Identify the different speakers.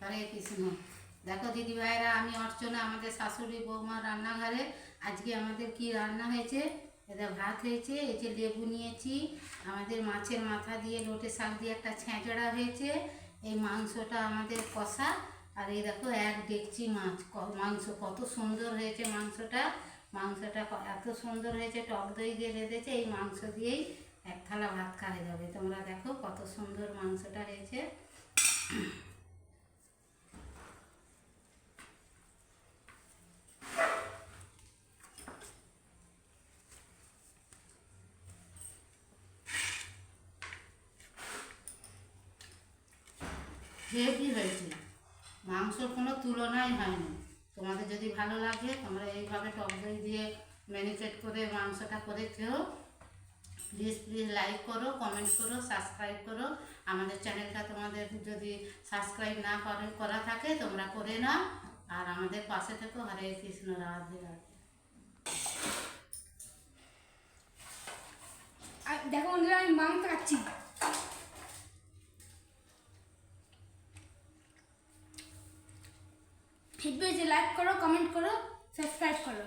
Speaker 1: হরে কৃষ্ণ। দেখো দিদি ভাইরা আমি অর্চনা, আমাদের শাশুড়ি বৌমা রান্নাঘরে। আজকে আমাদের কি রান্না হয়েছে? এটা ভাত হয়েছে, এই যে লেবু নিয়েছি। আমাদের মাছের মাথা দিয়ে লোটে শাক দিয়ে একটা ছেঁচড়া হয়েছে। এই মাংসটা আমাদের কষা। আর এই দেখো, এক দেখছি মাছ। মাংস কত সুন্দর হয়েছে মাংসটা। মাংসটা এত সুন্দর হয়েছে, টক দই দিয়ে রেঁধেছে। এই মাংস দিয়েই এক থালা ভাত খাওয়া যাবে। তোমরা দেখো কত সুন্দর মাংসটা হয়েছে। হেভি হয়েছে? মাংসর কোনো তুলনাই হয়নি। তোমাদের যদি ভালো লাগে, তোমরা এইভাবে টক দই দিয়ে ম্যারিনেট করে মাংসটা করে খেও। প্লিজ প্লিজ লাইক করো কমেন্ট করো সাবস্ক্রাইব করো। আমাদের চ্যানেলটা তোমাদের যদি সাবস্ক্রাইব না করে, করা থাকে, তোমরা করে নাও। আর আমাদের পাশে থেকো। হরে কৃষ্ণ, রাধে রাধে।
Speaker 2: দেখো আমি মাংস খাচ্ছি। ঠিক যে লাইক করো কমেন্ট করো সাবস্ক্রাইব করো।